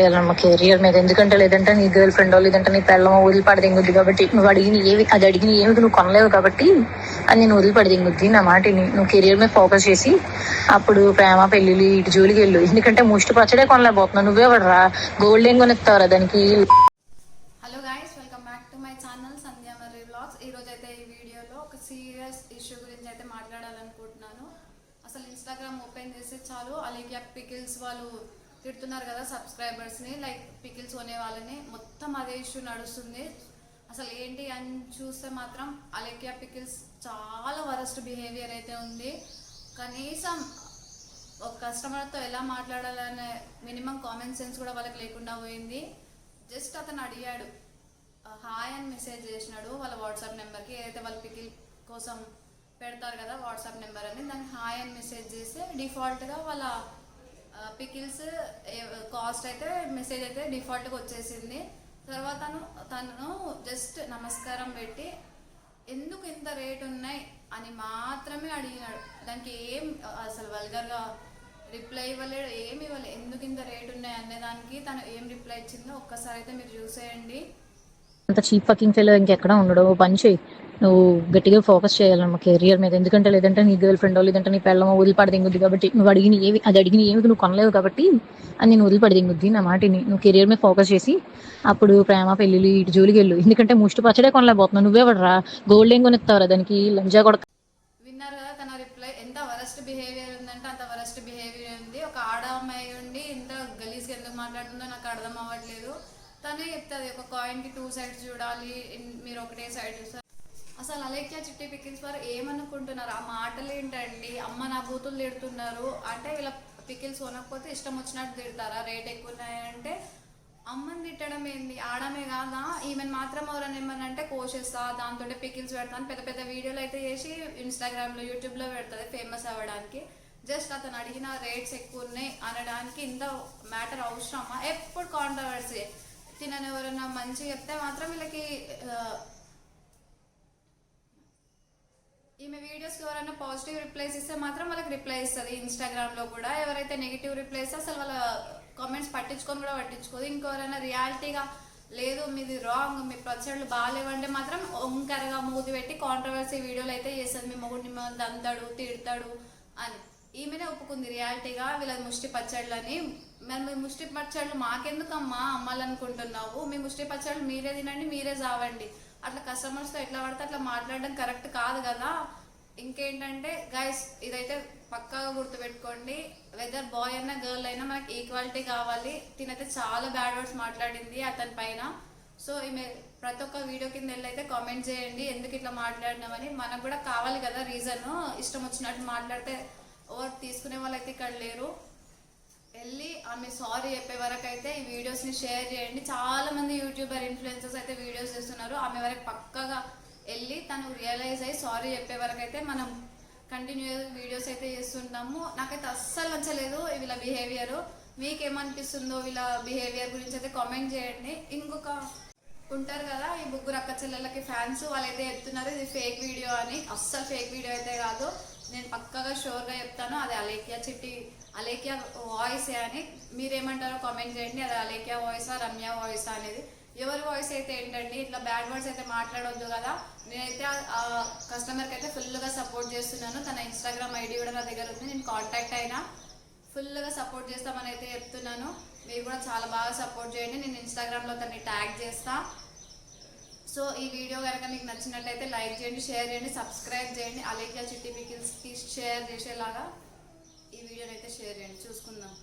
చేయాలమ్మ career మీద. ఎందుకంటే లేదంటే నీ గర్ల్ ఫ్రెండ్ లేదంటే నీ పెళ్ళం వదిలిపడదింగుద్ది కాబట్టి నువ్వు అడిగిన ఏవి అది అడిగిన ఏమి నువ్వు కొనలేవు కాబట్టి అది నేను వదిలిపడదింగుద్ది నా మాటిని నువ్వు కెరియర్ మీద ఫోకస్ చేసి అప్పుడు ప్రేమ పెళ్ళిళ్ళు ఇటు జోలికి వెళ్ళు. ఎందుకంటే ముష్టి పచ్చడే కొనలేకపోతున్నావు. నువ్వే రా గోల్డ్ ఏం కొనిస్తావురా దానికి? Hello guys welcome back to my channel Sandhya మరి బ్లాగ్స్ ఈ రోజు అయితే ఈ వీడియోలో ఒక సీరియస్ ఇష్యూ గురించి అయితే మాట్లాడాలనుకుంటున్నాను. అసలు ఇన్స్టాగ్రామ్ ఓపెన్ చేస్తే చాలు. అలాగే పికిల్స్ వాళ్ళు తిడుతున్నారు కదా సబ్స్క్రైబర్స్ని లైక్ పికిల్స్ కొనే వాళ్ళని. మొత్తం అదే ఇష్యూ నడుస్తుంది. అసలు ఏంటి అని చూస్తే మాత్రం అలెక్యా పికిల్స్ చాలా వరస్ట్ బిహేవియర్ అయితే ఉంది. కనీసం ఒక కస్టమర్తో ఎలా మాట్లాడాలనే మినిమం కామన్ సెన్స్ కూడా వాళ్ళకి లేకుండా పోయింది. జస్ట్ అతను అడిగాడు హాయ్ అని మెసేజ్ చేసినాడు వాళ్ళ వాట్సాప్ నెంబర్కి. ఏదైతే వాళ్ళ పికిల్ కోసం పెడతారు కదా వాట్సాప్ నెంబర్ అని దానికి హాయ్ అని మెసేజ్ చేస్తే డిఫాల్ట్గా వాళ్ళ పికిల్స్ కాస్ట్ అయితే మెసేజ్ అయితే డిఫాల్ట్గా వచ్చేసింది. తర్వాత తను జస్ట్ నమస్కారం పెట్టి ఎందుకు ఇంత రేట్ ఉన్నాయి? అని మాత్రమే అడిగినాడు. దానికి ఏం అసలు వల్గర్గా రిప్లై ఇవ్వలేడు ఏమి ఇవ్వలేదు ఎందుకు ఇంత రేట్ ఉన్నాయి? అనే దానికి తను ఏం రిప్లై ఇచ్చిందో ఒక్కసారి అయితే మీరు చూసేయండి. అంత చీప్ ఫకింగ్ ఫెలో ఇంకెక్కడ ఉండడు. పని చేయి. నువ్వు గట్టిగా ఫోకస్ చేయాలమ్మ కెరియర్ మీద. ఎందుకంటే లేదంటే నీ గర్ల్ ఫ్రెండ్ లేదంటే నీ పెళ్ళం వదిలిపడదింగుద్ది కాబట్టి నువ్వు అడిగిన ఏవి అది అడిగిన ఏమి నువ్వు కొనలేవు కాబట్టి అది నేను వదిలిపడదింగుద్ది నా మాటిని. నువ్వు కెరియర్ మీద ఫోకస్ చేసి అప్పుడు ప్రేమ పెళ్ళిళ్ళు ఇటు జోలికి వెళ్ళు. ఎందుకంటే ముష్టి పచ్చడే కొనలేకపోతున్నావు. నువ్వే రా గోల్డ్ ఏం కొనిస్తావురా దానికి? లంజా కొడక. విన్నారు కదా తన రిప్లై ఎంత వరస్ట్ బిహేవియర్ ఉందంటే అంత వరస్ట్ బిహేవియర్ ఉంది. ఒక ఆడ అమ్మాయి ఉండి ఇంత గలీజ్గా ఎందుకు మాట్లాడుతుందో నాకు అర్థం అవ్వట్లేదు. తనే చెప్తుంది ఒక కాయిన్కి టూ సైడ్స్ చూడాలి. మీరు ఒకటే సైడ్ చూస్తారు. అసలు అలేఖ్య చిట్టి పికిల్స్ వారు ఏమనుకుంటున్నారు? ఆ మాటలు ఏంటండి అమ్మ నా బూతులు తిడుతున్నారు. అంటే వీళ్ళ పికిల్స్ కొనకపోతే ఇష్టం వచ్చినట్టు తిడతారా? రేట్ ఎక్కువ ఉన్నాయంటే అమ్మని తిట్టడం ఏంది? ఆడమే కాదా? ఈమెను మాత్రం ఎవరైనా ఏమనంటే కోసేస్తా దాంతో పికిల్స్ పెడతాను పెద్ద పెద్ద వీడియోలు అయితే చేసి ఇన్స్టాగ్రామ్లో యూట్యూబ్లో పెడుతుంది ఫేమస్ అవ్వడానికి. జస్ట్ అతను అడిగిన రేట్స్ ఎక్కువ ఉన్నాయి అనడానికి ఇంత మ్యాటర్ అవసరమా? ఎప్పుడు కాంట్రవర్సీ తినని ఎవరైనా మంచిగా చెప్తే మాత్రం వీళ్ళకి ఆ, ఈమె వీడియోస్కి ఎవరైనా పాజిటివ్ రిప్లైస్ ఇస్తే మాత్రం వాళ్ళకి రిప్లై ఇస్తుంది ఇన్స్టాగ్రామ్లో కూడా. ఎవరైతే నెగిటివ్ రిప్లైస్ అసలు వాళ్ళ కామెంట్స్ పట్టించుకొని కూడా పట్టించుకోదు. ఇంకెవరైనా రియాలిటీగా లేదు మీది రాంగ్ మీ ప్రొసెడ్లు బాగాలేవంటే మాత్రం ఒంకరగా మూతి పెట్టి కాంట్రవర్సీ వీడియోలు అయితే చేస్తుంది. మీ మొగుడిని మిమ్మల్ని తిడతాడు అని. ఈమెనే ఒప్పుకుంది రియాలిటీగా వీళ్ళ ముష్టి పచ్చళ్ళని మరి మీ ముష్టి పచ్చళ్ళు మాకెందుకమ్మా? అమ్మాలనుకుంటున్నావు. మీ ముష్టి పచ్చళ్ళు మీరే తినండి మీరే చావండి అట్లా కస్టమర్స్తో ఎట్లా పడితే అట్లా మాట్లాడడం కరెక్ట్ కాదు కదా. ఇంకేంటంటే గైస్ ఇదైతే పక్కాగా గుర్తుపెట్టుకోండి. వెదర్ బాయ్ అయినా గర్ల్ అయినా మనకి ఈక్వాలిటీ కావాలి. తినైతే చాలా బ్యాడ్ వర్డ్స్ మాట్లాడింది అతని పైన. సో ఈమె ప్రతి ఒక్క వీడియో కింద వెళ్ళైతే కామెంట్ చేయండి. ఎందుకు ఇట్లా మాట్లాడినామని. మనకు కూడా కావాలి కదా రీజన్ ఇష్టం వచ్చినట్టు మాట్లాడితే ఓవర్ తీసుకునే వాళ్ళు అయితే ఇక్కడ లేరు. వెళ్ళి ఆమె సారీ చెప్పే వరకు అయితే ఈ వీడియోస్ని షేర్ చేయండి. చాలా మంది యూట్యూబర్ ఇన్ఫ్లుయెన్సర్స్ అయితే వీడియోస్ చేస్తున్నారు ఆమె వరకు పక్కగా వెళ్ళి తను రియలైజ్ అయ్యి సారీ చెప్పే వరకు అయితే మనం కంటిన్యూ వీడియోస్ అయితే చేస్తుంటాము. నాకైతే అస్సలు నచ్చలేదు వీళ్ళ బిహేవియర్ మీకేమనిపిస్తుందో వీళ్ళ బిహేవియర్ గురించి అయితే కామెంట్ చేయండి. ఇంకొక ఉంటారు కదా ఈ ముగ్గురు అక్క చెల్లెలకి ఫ్యాన్స్ వాళ్ళైతే చెప్తున్నారు ఇది ఫేక్ వీడియో అని. అస్సలు ఫేక్ వీడియో అయితే కాదు. నేను పక్కగా షూర్గా చెప్తాను అది అలేఖ్య చిట్టి అలేఖ్య వాయిస్ అని మీరేమంటారో కామెంట్ చేయండి అది అలేఖ్య వాయిసా రమ్య వాయిసా అనేది. ఎవరి వాయిస్ అయితే ఏంటండి ఇట్లా బ్యాడ్ వర్డ్స్ అయితే మాట్లాడొద్దు కదా. నేనైతే ఆ కస్టమర్కి అయితే ఫుల్గా సపోర్ట్ చేస్తున్నాను. తన ఇన్స్టాగ్రామ్ ఐడి కూడా నా దగ్గర ఉంది. నేను కాంటాక్ట్ అయినా ఫుల్గా సపోర్ట్ చేస్తామని అయితే చెప్తున్నాను. మీరు కూడా చాలా బాగా సపోర్ట్ చేయండి. నేను ఇన్స్టాగ్రామ్లో తన్ని ట్యాగ్ చేస్తా. సో ఈ వీడియో కనుక మీకు నచ్చినట్లయితే లైక్ చేయండి షేర్ చేయండి సబ్స్క్రైబ్ చేయండి. అలాగే చిట్టి పికిల్స్కి షేర్ చేసేలాగా ఈ వీడియోని అయితే షేర్ చేయండి. చూసుకుందాం.